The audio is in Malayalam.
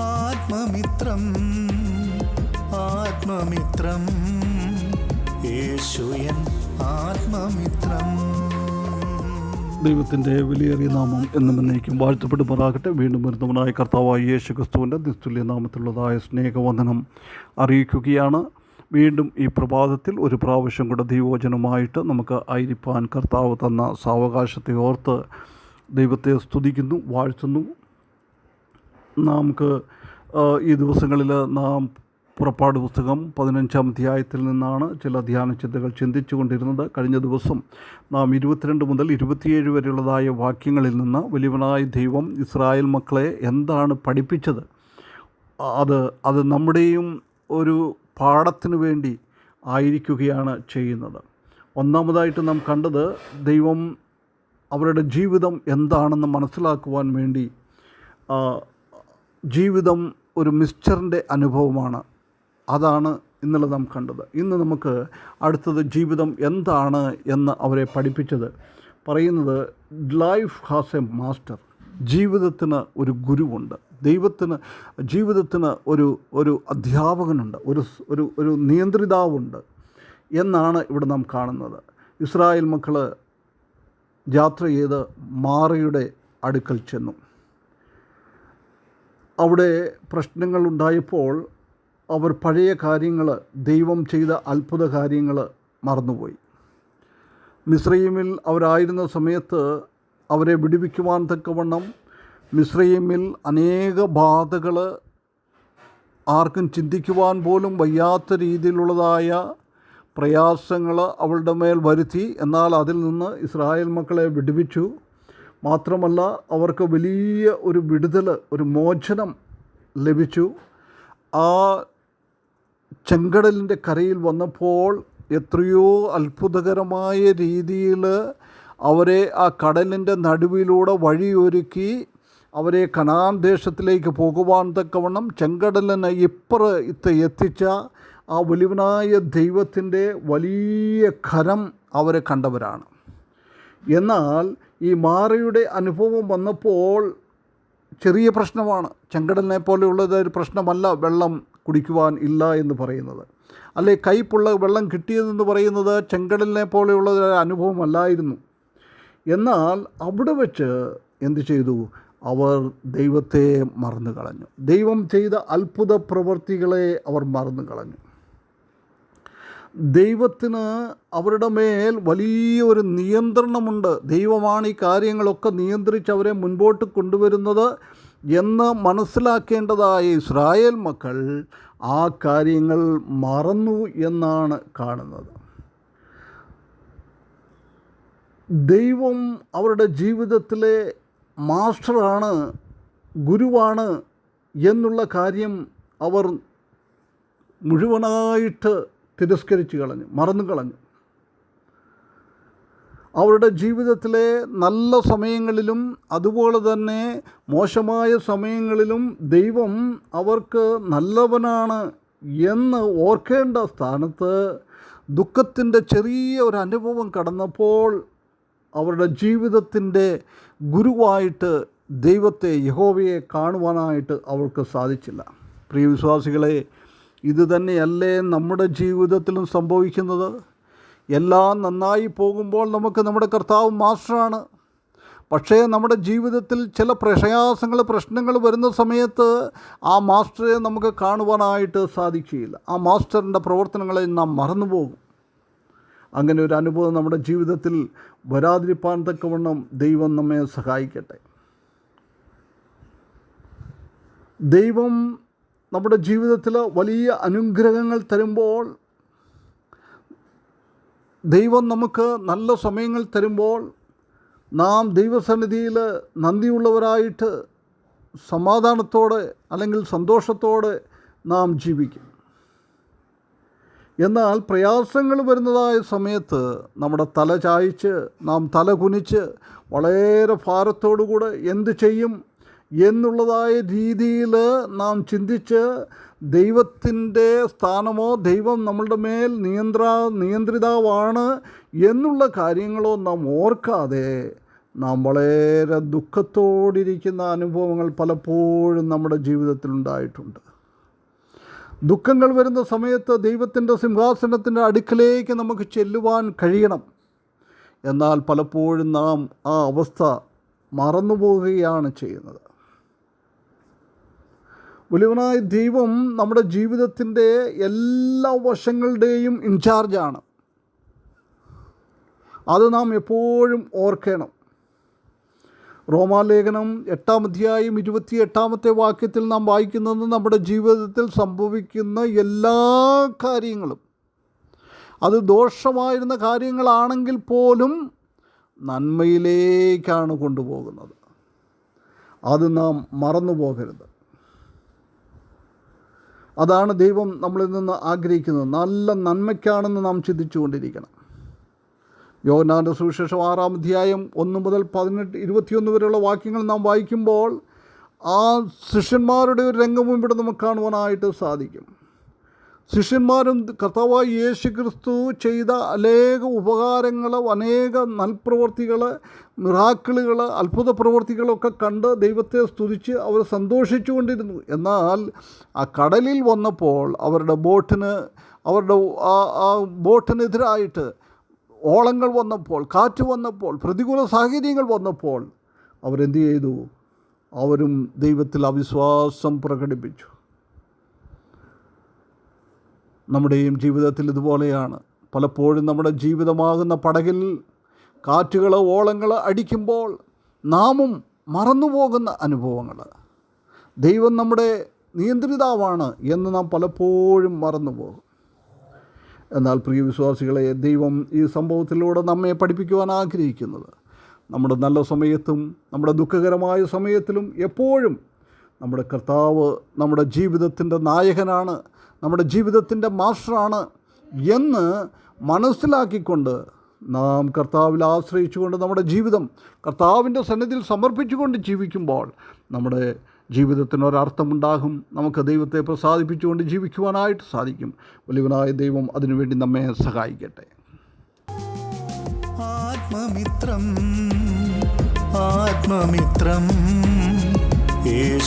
ആത്മമിത്രം ആത്മമിത്രം. യേശുയൻ ആത്മമിത്രം. ദൈവത്തിന്റെ വിലയേറിയ നാമം എന്നും എന്നേക്കും വാഴ്ത്തപ്പെട്ട് വാഴ്ത്തപ്പെടുമാറാകട്ടെ. വീണ്ടും വരുന്നവനായ കർത്താവായ യേശു ക്രിസ്തുവിന്റെ നിസ്തുല്യ നാമത്തിലുള്ളതായ സ്നേഹവന്ദനം അറിയിക്കുകയാണ്. വീണ്ടും ഈ പ്രഭാതത്തിൽ ഒരു പ്രാവശ്യം കൂടെ ദൈവോചനമായിട്ട് നമുക്ക് ആയിരിക്കാൻ കർത്താവ് തന്ന സാവകാശത്തെ ഓർത്ത് ദൈവത്തെ സ്തുതിക്കുന്നു വാഴ്ത്തുന്നു നമുക്ക് ഈ ദിവസങ്ങളിൽ നാം പുറപ്പാട് പുസ്തകം പതിനഞ്ചാം അധ്യായത്തിൽ നിന്നാണ് ചില ധ്യാന ചിന്തകൾ ചിന്തിച്ചു കൊണ്ടിരുന്നത്. കഴിഞ്ഞ ദിവസം നാം ഇരുപത്തിരണ്ട് മുതൽ ഇരുപത്തിയേഴ് വരെയുള്ളതായ വാക്യങ്ങളിൽ നിന്ന് വലിയവനായ ദൈവം ഇസ്രായേൽ മക്കളെ എന്താണ് പഠിപ്പിച്ചത്? അത് അത് നമ്മുടെയും ഒരു പാഠത്തിനു വേണ്ടി ആയിരിക്കുകയാണ് ചെയ്യുന്നത്. ഒന്നാമതായിട്ട് നാം കണ്ടത് ദൈവം അവരുടെ ജീവിതം എന്താണെന്ന് മനസ്സിലാക്കുവാൻ വേണ്ടി ജീവിതം ഒരു മിക്സ്ചറിന്റെ അനുഭവമാണ്. അതാണ് ഇന്നലെ നാം കണ്ടത്. ഇന്ന് നമുക്ക് അടുത്തത് ജീവിതം എന്താണ് എന്ന് അവരെ പഠിപ്പിച്ചത്. പറയുന്നത് ലൈഫ് ഹാസ് എ മാസ്റ്റർ. ജീവിതത്തിന് ഒരു ഗുരുവുണ്ട്. ദൈവത്തിന് ജീവിതത്തിന് ഒരു ഒരു അധ്യാപകനുണ്ട്. ഒരു ഒരു ഒരു നിയന്ത്രിതാവുണ്ട് എന്നാണ് ഇവിടെ നാം കാണുന്നത്. ഇസ്രായേൽ മക്കൾ യാത്ര ചെയ്ത് മാറയുടെ അടുക്കൽ ചെന്നു. അവിടെ പ്രശ്നങ്ങൾ ഉണ്ടായപ്പോൾ അവർ പഴയ കാര്യങ്ങൾ ദൈവം ചെയ്ത അത്ഭുത കാര്യങ്ങൾ മറന്നുപോയി. മിശ്രയിമിൽ അവരായിരുന്ന സമയത്ത് അവരെ വിടുവിക്കുവാൻ തക്കവണ്ണം മിശ്രയിമിൽ അനേക ബാധകൾ ആർക്കും ചിന്തിക്കുവാൻ പോലും വയ്യാത്ത രീതിയിലുള്ളതായ പ്രയാസങ്ങൾ അവളുടെ മേൽ വരുത്തി. എന്നാൽ അതിൽ നിന്ന് ഇസ്രായേൽ മക്കളെ വിടുവിച്ചു. മാത്രമല്ല അവർക്ക് വലിയ ഒരു വിടുതൽ ഒരു മോചനം ലഭിച്ചു. ആ ചെങ്കടലിന്റെ കരയിൽ വന്നപ്പോൾ എത്രയോ അത്ഭുതകരമായ രീതിയിൽ അവരെ ആ കടലിന്റെ നടുവിലൂടെ വഴിയൊരുക്കി അവരെ കനാൻ ദേശത്തിലേക്ക് പോകുവാൻ തക്കവണ്ണം ചെങ്കടലിന് ഇപ്പുറ ഇത്ത് എത്തിച്ച ആ വലിവനായ ദൈവത്തിന്റെ വലിയ കരം അവരെ കണ്ടവരാണ്. എന്നാൽ ഈ മാറയുടെ അനുഭവം വന്നപ്പോൾ ചെറിയ പ്രശ്നമാണ്. ചെങ്കടലിനെ പോലെയുള്ളത് ഒരു പ്രശ്നമല്ല വെള്ളം കുടിക്കുവാൻ ഇല്ല എന്ന് പറയുന്നത്. അല്ലെ കയ്പുള്ള വെള്ളം കിട്ടിയതെന്ന് പറയുന്നത് ചെങ്കടലിനെ പോലെയുള്ള അനുഭവമല്ലായിരുന്നു. എന്നാൽ അവിടെ വെച്ച് എന്ത് ചെയ്തു? അവർ ദൈവത്തെ മറന്നു കളഞ്ഞു ദൈവം ചെയ്ത അത്ഭുത പ്രവൃത്തികളെ അവർ മറന്നു കളഞ്ഞു ദൈവത്തിന് അവരുടെ മേൽ വലിയൊരു നിയന്ത്രണമുണ്ട്. ദൈവമാണ് ഈ കാര്യങ്ങളൊക്കെ നിയന്ത്രിച്ച് അവരെ മുൻപോട്ട് കൊണ്ടുവരുന്നത് എന്ന് മനസ്സിലാക്കേണ്ടതായ ഇസ്രായേൽ മക്കൾ ആ കാര്യങ്ങൾ മറന്നു എന്നാണ് കാണുന്നത്. ദൈവം അവരുടെ ജീവിതത്തിലെ മാസ്റ്ററാണ് ഗുരുവാണ് എന്നുള്ള കാര്യം അവർ മുഴുവനായിട്ട് തിരസ്കരിച്ച് കളഞ്ഞു മറന്നു കളഞ്ഞു. അവരുടെ ജീവിതത്തിലെ നല്ല സമയങ്ങളിലും അതുപോലെ തന്നെ മോശമായ സമയങ്ങളിലും ദൈവം അവർക്ക് നല്ലവനാണ് എന്ന് ഓർക്കേണ്ട സ്ഥാനത്ത് ദുഃഖത്തിന്റെ ചെറിയ ഒരു അനുഭവം കടന്നപ്പോൾ അവരുടെ ജീവിതത്തിന്റെ ഗുരുവായിട്ട് ദൈവത്തെ യഹോവയെ കാണുവാനായിട്ട് അവർക്ക് സാധിച്ചില്ല. പ്രിയ വിശ്വാസികളെ ഇത് തന്നെയല്ലേ നമ്മുടെ ജീവിതത്തിലും സംഭവിക്കുന്നത്? എല്ലാം നന്നായി പോകുമ്പോൾ നമുക്ക് നമ്മുടെ കർത്താവ് മാസ്റ്ററാണ്. പക്ഷേ നമ്മുടെ ജീവിതത്തിൽ ചില പ്രയാസങ്ങൾ പ്രശ്നങ്ങൾ വരുന്ന സമയത്ത് ആ മാസ്റ്ററെ നമുക്ക് കാണുവാനായിട്ട് സാധിക്കുകയില്ല. ആ മാസ്റ്ററിന്റെ പ്രവർത്തനങ്ങളെ നാം മറന്നുപോകും. അങ്ങനെ ഒരു അനുഭവം നമ്മുടെ ജീവിതത്തിൽ വരാതിരിപ്പാൻ തക്കവണ്ണം ദൈവം നമ്മെ സഹായിക്കട്ടെ. ദൈവം നമ്മുടെ ജീവിതത്തിൽ വലിയ അനുഗ്രഹങ്ങൾ തരുമ്പോൾ ദൈവം നമുക്ക് നല്ല സമയങ്ങൾ തരുമ്പോൾ നാം ദൈവസന്നിധിയിൽ നന്ദിയുള്ളവരായിട്ട് സമാധാനത്തോടെ അല്ലെങ്കിൽ സന്തോഷത്തോടെ നാം ജീവിക്കും. എന്നാൽ പ്രയാസങ്ങൾ വരുന്നതായ സമയത്ത് നമ്മുടെ തല ചായ്ച്ച് നാം തല കുനിച്ച് വളരെ ഭാരത്തോടുകൂടെ എന്ത് ചെയ്യും? എന്നുള്ളതായ രീതിയിൽ നാം ചിന്തിച്ച് ദൈവത്തിന്റെ സ്ഥാനമോ ദൈവം നമ്മളുടെ മേൽ നിയന്ത്ര നിയന്ത്രിതാവാണ് എന്നുള്ള കാര്യങ്ങളോ നാം ഓർക്കാതെ നാം വളരെ ദുഃഖത്തോടിരിക്കുന്ന അനുഭവങ്ങൾ പലപ്പോഴും നമ്മുടെ ജീവിതത്തിൽ ഉണ്ടായിട്ടുണ്ട്. ദുഃഖങ്ങൾ വരുന്ന സമയത്ത് ദൈവത്തിന്റെ സിംഹാസനത്തിന്റെ അടുക്കലേക്ക് നമുക്ക് ചെല്ലുവാൻ കഴിയണം. എന്നാൽ പലപ്പോഴും നാം ആ അവസ്ഥ മറന്നുപോകുകയാണ് ചെയ്യുന്നത്. വലിയവനായ ദൈവം നമ്മുടെ ജീവിതത്തിന്റെ എല്ലാ വശങ്ങളുടെയും ഇൻചാർജാണ് അത് നാം എപ്പോഴും ഓർക്കണം. റോമാലേഖനം എട്ടാം അധ്യായം ഇരുപത്തി എട്ടാമത്തെ വാക്യത്തിൽ നാം വായിക്കുന്നത് നമ്മുടെ ജീവിതത്തിൽ സംഭവിക്കുന്ന എല്ലാ കാര്യങ്ങളും. അത് ദോഷമായിരുന്ന കാര്യങ്ങളാണെങ്കിൽ പോലും നന്മയിലേക്കാണ് കൊണ്ടുപോകുന്നത്. അത് നാം മറന്നു പോകരുത് അതാണ് ദൈവം നമ്മളിൽ നിന്ന് ആഗ്രഹിക്കുന്നത്. നല്ല നന്മയ്ക്കാണെന്ന് നാം ചിന്തിച്ചുകൊണ്ടിരിക്കണം. യോഹന്നാന്റെ സുവിശേഷം ആറാം അധ്യായം ഒന്ന് മുതൽ പതിനെട്ട് ഇരുപത്തിയൊന്ന് വരെയുള്ള വാക്യങ്ങൾ നാം വായിക്കുമ്പോൾ ആ ശിഷ്യന്മാരുടെ ഒരു രംഗവും ഇവിടെ നമുക്ക് കാണുവാനായിട്ട് സാധിക്കും. ശിഷ്യന്മാരും കർത്താവായ യേശു ക്രിസ്തു ചെയ്ത അനേക ഉപകാരങ്ങൾ അനേക നൽപ്രവർത്തികൾ മിറാക്കിളുകൾ അത്ഭുത പ്രവർത്തികളൊക്കെ കണ്ട് ദൈവത്തെ സ്തുതിച്ച് അവർ സന്തോഷിച്ചുകൊണ്ടിരുന്നു. എന്നാൽ ആ കടലിൽ വന്നപ്പോൾ അവരുടെ ബോട്ടിന് അവരുടെ ആ ബോട്ടിനെതിരായിട്ട് ഓളങ്ങൾ വന്നപ്പോൾ കാറ്റ് വന്നപ്പോൾ പ്രതികൂല സാഹചര്യങ്ങൾ വന്നപ്പോൾ അവരെന്ത് ചെയ്തു? അവരും ദൈവത്തിൽ അവിശ്വാസം പ്രകടിപ്പിച്ചു. നമ്മുടെയും ജീവിതത്തിൽ ഇതുപോലെയാണ്. പലപ്പോഴും നമ്മുടെ ജീവിതമാകുന്ന പടകിൽ കാറ്റുകൾ ഓളങ്ങൾ അടിക്കുമ്പോൾ നാമും മറന്നുപോകുന്ന അനുഭവങ്ങൾ. ദൈവം നമ്മുടെ നിയന്ത്രിതാവാണ് എന്ന് നാം പലപ്പോഴും മറന്നുപോകും. എന്നാൽ പ്രിയ വിശ്വാസികളെ ദൈവം ഈ സംഭവത്തിലൂടെ നമ്മെ പഠിപ്പിക്കുവാൻ ആഗ്രഹിക്കുന്നത്. നമ്മുടെ നല്ല സമയത്തും നമ്മുടെ ദുഃഖകരമായ സമയത്തിലും എപ്പോഴും നമ്മുടെ കർത്താവ് നമ്മുടെ ജീവിതത്തിന്റെ നായകനാണ് നമ്മുടെ ജീവിതത്തിന്റെ മാസ്റ്ററാണ് എന്ന് മനസ്സിലാക്കിക്കൊണ്ട് നാം കർത്താവിൽ ആശ്രയിച്ചുകൊണ്ട് നമ്മുടെ ജീവിതം കർത്താവിന്റെ സന്നിധിയിൽ സമർപ്പിച്ചുകൊണ്ട് ജീവിക്കുമ്പോൾ നമ്മുടെ ജീവിതത്തിന് ഒരർത്ഥമുണ്ടാകും. നമുക്ക് ദൈവത്തെ പ്രസാദിപ്പിച്ചുകൊണ്ട് ജീവിക്കുവാനായിട്ട് സാധിക്കും. വലിയവനായ ദൈവം അതിനുവേണ്ടി നമ്മെ സഹായിക്കട്ടെ. ആത്മമിത്രം ആത്മമിത്രം യേശു